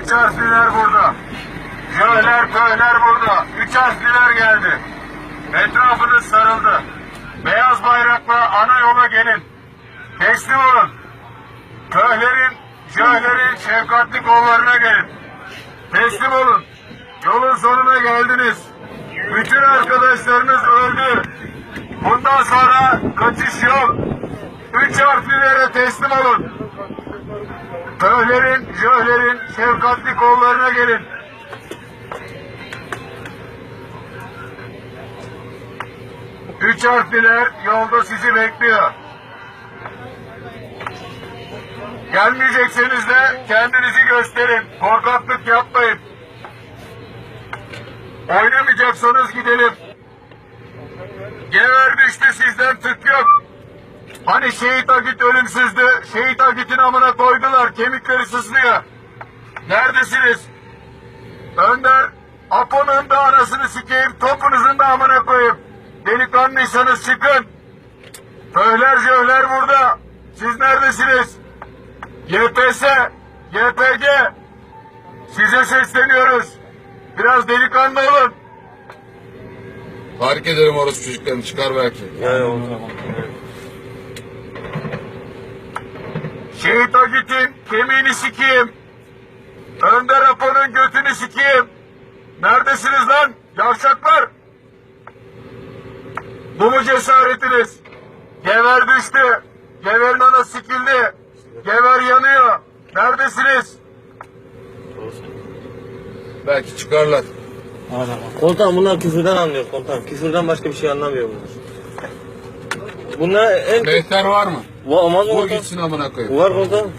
Üç harfliler burada. Jöler, köyler burada. Üç harfliler geldi. Etrafınız sarıldı. Beyaz bayrakla ana yola gelin. Teslim olun. Köylerin, jölerin şefkatli kollarına gelin. Teslim olun. Yolun sonuna geldiniz. Bütün arkadaşlarınız öldü. Bundan sonra kaçış yok. Üç harflilere teslim olun. Köylerin, jölerin şefkatli kollarına gelin. Üç harfliler yolda sizi bekliyor. Gelmeyecekseniz de kendinizi gösterin. Korkaklık yapmayın. Oynamayacaksanız gidelim. Gever düştü sizden tık yok. Hani şehit Agit ölümsüzdü. Şehit Agit'in amına koydular. Kemikleri sızlıyor. Neredesiniz? Önder, Apo'nun da anasını sikeyim. Topunuzun da amına koyayım. Delikanlıysanız çıkın. Köyler jöhler burada. Siz neredesiniz? YPS, YPG. Size sesleniyoruz. Biraz delikanlı olun. Fark ederim orası çocuklarını çıkar belki. Şehit Agit'in kemiğini sikeyim. Önder Apo'nun götünü sikeyim. Neredesiniz lan? Yavşaklar. Bu mu cesaretiniz? Gever düştü. Geverin ana sikildi. Gever yanıyor. Neredesiniz? Belki çıkarlar. Komutanım bunlar küfürden anlıyor komutanım. Küfürden başka bir şey anlamıyor bunlar. Bunlar en... Mehter var mı? Mı Bu komutanım? gitsin amına koyayım. Var komutanım.